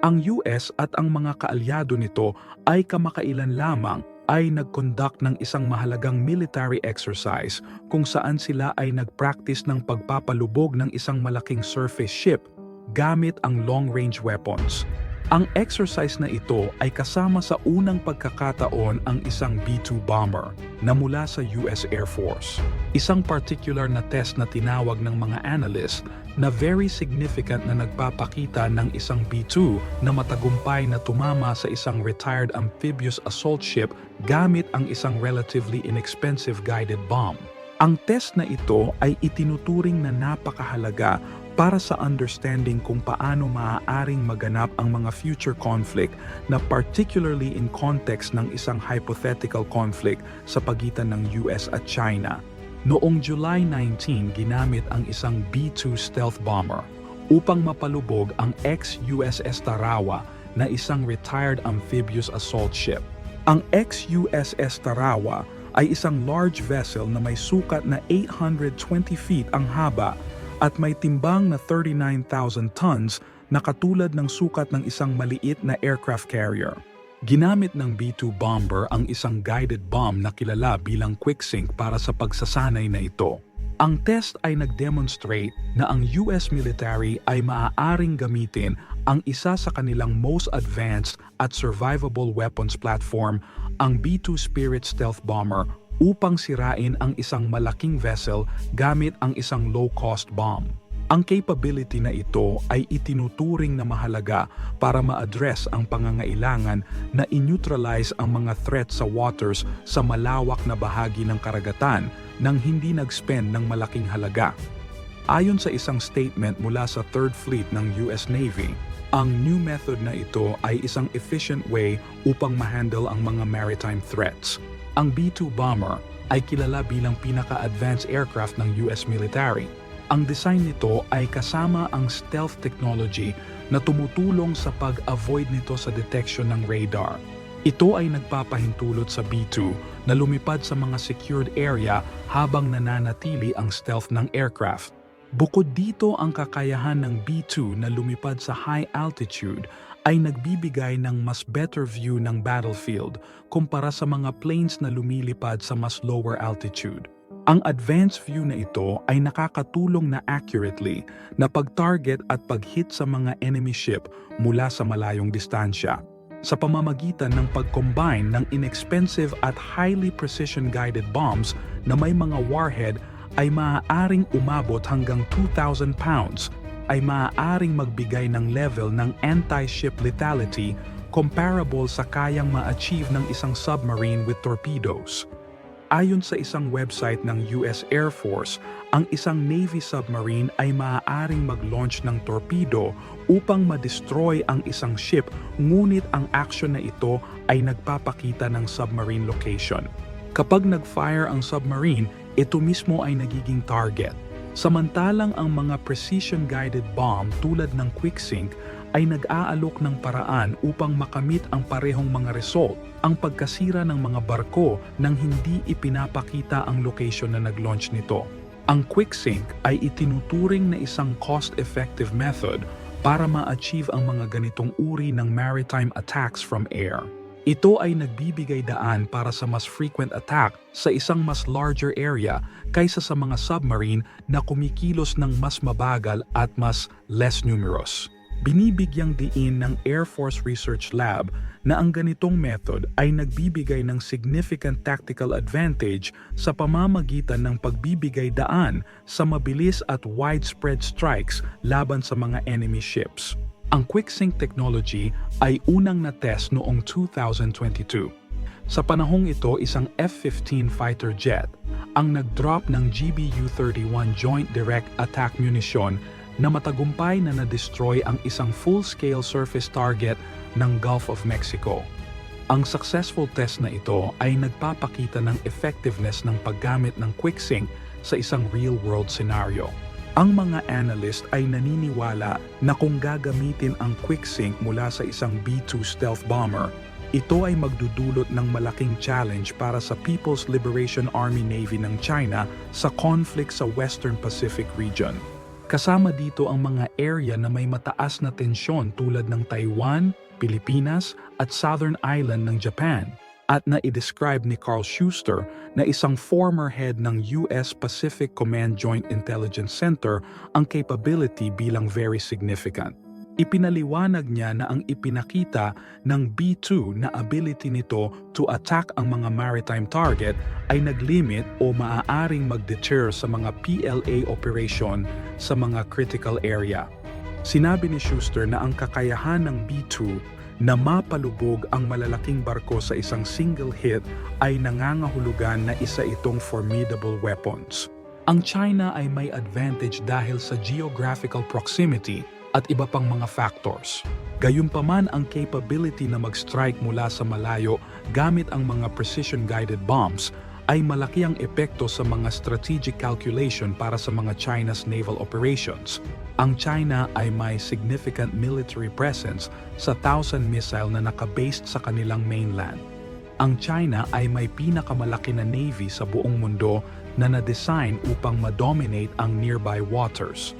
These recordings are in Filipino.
Ang US at ang mga kaalyado nito ay kamakailan lamang ay nag-conduct ng isang mahalagang military exercise kung saan sila ay nag-practice ng pagpapalubog ng isang malaking surface ship gamit ang long-range weapons. Ang exercise na ito ay kasama sa unang pagkakataon ang isang B-2 bomber na mula sa US Air Force. Isang particular na test na tinawag ng mga analyst na very significant na nagpapakita ng isang B-2 na matagumpay na tumama sa isang retired amphibious assault ship gamit ang isang relatively inexpensive guided bomb. Ang test na ito ay itinuturing na napakahalaga para sa understanding kung paano maaaring maganap ang mga future conflict na particularly in context ng isang hypothetical conflict sa pagitan ng US at China. Noong July 19, ginamit ang isang B-2 stealth bomber upang mapalubog ang ex-USS Tarawa na isang retired amphibious assault ship. Ang ex-USS Tarawa ay isang large vessel na may sukat na 820 feet ang haba at may timbang na 39,000 tons na katulad ng sukat ng isang maliit na aircraft carrier. Ginamit ng B-2 bomber ang isang guided bomb na kilala bilang quicksink para sa pagsasanay na ito. Ang test ay nag-demonstrate na ang US military ay maaaring gamitin ang isa sa kanilang most advanced at survivable weapons platform, ang B-2 Spirit stealth bomber upang sirain ang isang malaking vessel gamit ang isang low-cost bomb. Ang capability na ito ay itinuturing na mahalaga para ma-address ang pangangailangan na in-neutralize ang mga threat sa waters sa malawak na bahagi ng karagatan nang hindi nag-spend ng malaking halaga. Ayon sa isang statement mula sa Third Fleet ng US Navy, ang new method na ito ay isang efficient way upang ma-handle ang mga maritime threats. Ang B-2 bomber ay kilala bilang pinaka-advanced aircraft ng US military. Ang design nito ay kasama ang stealth technology na tumutulong sa pag-avoid nito sa detection ng radar. Ito ay nagpapahintulot sa B-2 na lumipad sa mga secured area habang nananatili ang stealth ng aircraft. Bukod dito ang kakayahan ng B-2 na lumipad sa high altitude ay nagbibigay ng mas better view ng battlefield kumpara sa mga planes na lumilipad sa mas lower altitude. Ang advanced view na ito ay nakakatulong na accurately na pag-target at pag-hit sa mga enemy ship mula sa malayong distansya sa pamamagitan ng pag-combine ng inexpensive at highly precision-guided bombs na may mga warhead ay maaaring umabot hanggang 2,000 pounds ay maaaring magbigay ng level ng anti-ship lethality comparable sa kayang ma-achieve ng isang submarine with torpedoes. Ayon sa isang website ng US Air Force, ang isang Navy submarine ay maaaring mag-launch ng torpedo upang ma-destroy ang isang ship ngunit ang action na ito ay nagpapakita ng submarine location. Kapag nag-fire ang submarine, ito mismo ay nagiging target. Samantalang ang mga precision-guided bomb tulad ng quicksink ay nag-aalok ng paraan upang makamit ang parehong mga result, ang pagkasira ng mga barko nang hindi ipinapakita ang location na nag-launch nito. Ang quicksink ay itinuturing na isang cost-effective method para ma-achieve ang mga ganitong uri ng maritime attacks from air. Ito ay nagbibigay daan para sa mas frequent attack sa isang mas larger area kaysa sa mga submarine na kumikilos ng mas mabagal at mas less numerous. Binibigyang diin ng Air Force Research Lab na ang ganitong method ay nagbibigay ng significant tactical advantage sa pamamagitan ng pagbibigay daan sa mabilis at widespread strikes laban sa mga enemy ships. Ang QuickSync technology ay unang na-test noong 2022. Sa panahong ito, isang F-15 fighter jet ang nag-drop ng GBU-31 Joint Direct Attack Munition na matagumpay na na-destroy ang isang full-scale surface target ng Gulf of Mexico. Ang successful test na ito ay nagpapakita ng effectiveness ng paggamit ng QuickSync sa isang real-world scenario. Ang mga analyst ay naniniwala na kung gagamitin ang QuickSync mula sa isang B-2 stealth bomber, ito ay magdudulot ng malaking challenge para sa People's Liberation Army Navy ng China sa conflict sa Western Pacific region. Kasama dito ang mga area na may mataas na tensyon tulad ng Taiwan, Pilipinas at Southern Island ng Japan at na i-describe ni Carl Schuster na isang former head ng US Pacific Command Joint Intelligence Center ang capability bilang very significant. Ipinaliwanag niya na ang ipinakita ng B-2 na ability nito to attack ang mga maritime target ay naglimit o maaaring mag-deter sa mga PLA operation sa mga critical area. Sinabi ni Schuster na ang kakayahan ng B-2 na mapalubog ang malalaking barko sa isang single hit ay nangangahulugan na isa itong formidable weapons. Ang China ay may advantage dahil sa geographical proximity at iba pang mga factors. Gayunpaman ang capability na mag-strike mula sa malayo gamit ang mga precision-guided bombs ay malaki ang epekto sa mga strategic calculation para sa mga China's naval operations. Ang China ay may significant military presence sa thousand missile na nakabased sa kanilang mainland. Ang China ay may pinakamalaki na navy sa buong mundo na na-design upang ma-dominate ang nearby waters.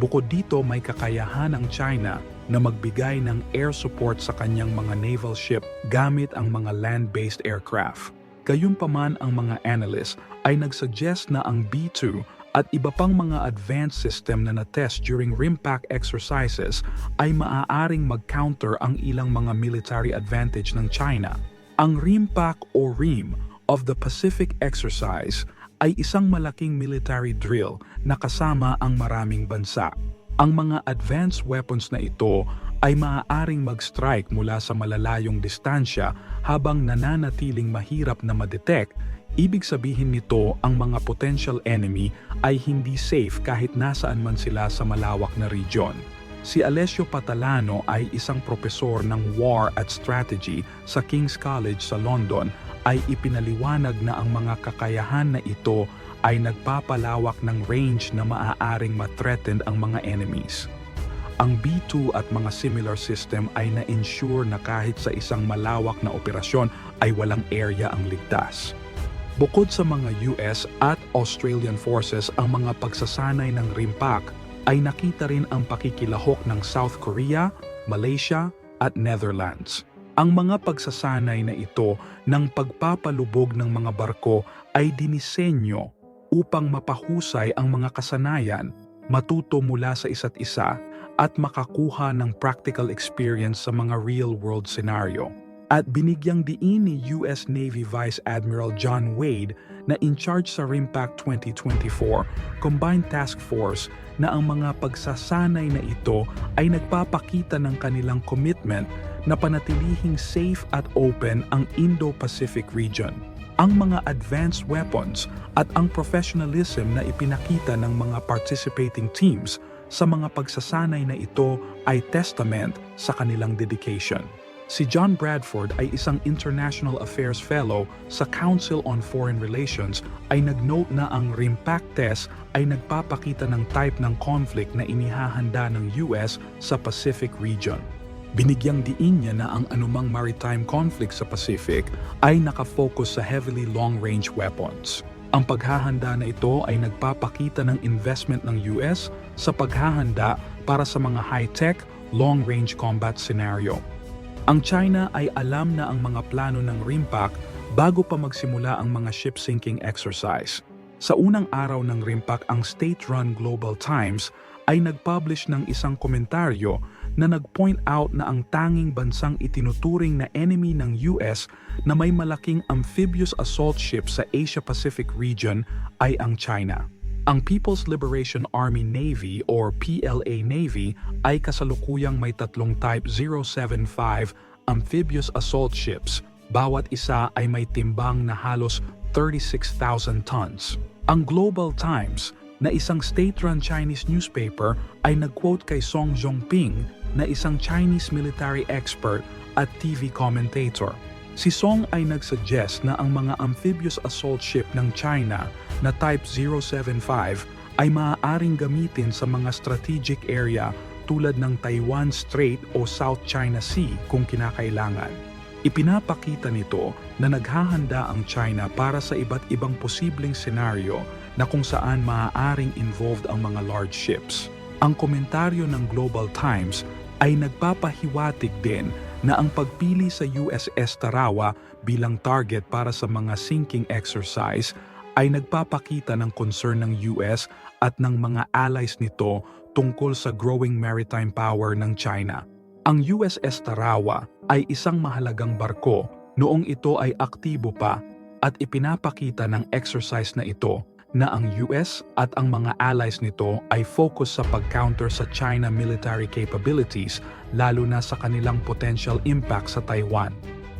Bukod dito may kakayahan ang China na magbigay ng air support sa kanyang mga naval ship gamit ang mga land-based aircraft. Gayunpaman ang mga analysts ay nagsuggest na ang B-2 at iba pang mga advanced system na na-test during RIMPAC exercises ay maaaring mag-counter ang ilang mga military advantage ng China. Ang RIMPAC o RIM of the Pacific exercise ay isang malaking military drill na kasama ang maraming bansa. Ang mga advanced weapons na ito ay maaaring mag-strike mula sa malalayong distansya habang nananatiling mahirap na ma-detect Ibig sabihin nito ang mga potential enemy ay hindi safe kahit nasaan man sila sa malawak na region. Si Alessio Patalano ay isang propesor ng War at Strategy sa King's College sa London ay ipinaliwanag na ang mga kakayahan na ito ay nagpapalawak ng range na maaaring mathreaten ang mga enemies. Ang B-2 at mga similar system ay na-ensure na kahit sa isang malawak na operasyon ay walang area ang ligtas. Bukod sa mga US at Australian forces ang mga pagsasanay ng RIMPAC ay nakita rin ang pakikilahok ng South Korea, Malaysia at Netherlands. Ang mga pagsasanay na ito ng pagpapalubog ng mga barko ay dinisenyo upang mapahusay ang mga kasanayan, matuto mula sa isa't isa at makakuha ng practical experience sa mga real-world scenario at binigyang diin ni US Navy Vice Admiral John Wade na in charge sa RIMPAC 2024 Combined Task Force na ang mga pagsasanay na ito ay nagpapakita ng kanilang commitment na panatilihing safe at open ang Indo-Pacific region. Ang mga advanced weapons at ang professionalism na ipinakita ng mga participating teams sa mga pagsasanay na ito ay testament sa kanilang dedication. Si John Bradford ay isang International Affairs Fellow sa Council on Foreign Relations ay nag-note na ang RIMPAC test ay nagpapakita ng type ng conflict na inihahanda ng US sa Pacific region. Binigyang diin niya na ang anumang maritime conflict sa Pacific ay nakafocus sa heavily long-range weapons. Ang paghahanda na ito ay nagpapakita ng investment ng US sa paghahanda para sa mga high-tech, long-range combat scenario. Ang China ay alam na ang mga plano ng RIMPAC bago pa magsimula ang mga ship sinking exercise. Sa unang araw ng RIMPAC, ang state-run Global Times ay nag-publish ng isang komentaryo na nag-point out na ang tanging bansang itinuturing na enemy ng US na may malaking amphibious assault ship sa Asia-Pacific region ay ang China. Ang People's Liberation Army Navy or PLA Navy ay kasalukuyang may tatlong Type 075 amphibious assault ships. Bawat isa ay may timbang na halos 36,000 tons. Ang Global Times na isang state-run Chinese newspaper ay nag-quote kay Song Zhongping na isang Chinese military expert at TV commentator. Si Song ay nagsuggest na ang mga amphibious assault ship ng China na Type 075 ay maaaring gamitin sa mga strategic area tulad ng Taiwan Strait o South China Sea kung kinakailangan. Ipinapakita nito na naghahanda ang China para sa iba't ibang posibleng senaryo na kung saan maaaring involved ang mga large ships. Ang komentaryo ng Global Times ay nagpapahiwatig din na ang pagpili sa USS Tarawa bilang target para sa mga sinking exercise ay nagpapakita ng concern ng US at ng mga allies nito tungkol sa growing maritime power ng China. Ang USS Tarawa ay isang mahalagang barko noong ito ay aktibo pa at ipinapakita ng exercise na ito na ang US at ang mga allies nito ay focus sa pag-counter sa China military capabilities lalo na sa kanilang potential impact sa Taiwan.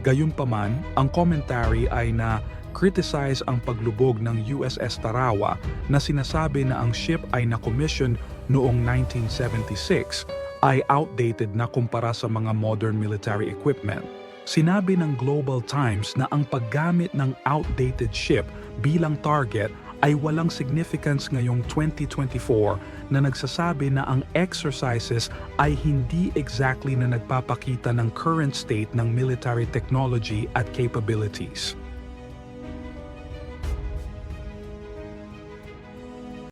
Gayunpaman, ang commentary ay na criticize ang paglubog ng USS Tarawa na sinasabi na ang ship ay na-commission noong 1976 ay outdated na kumpara sa mga modern military equipment. Sinabi ng Global Times na ang paggamit ng outdated ship bilang target ay walang significance ngayong 2024 na nagsasabi na ang exercises ay hindi exactly na nagpapakita ng current state ng military technology at capabilities.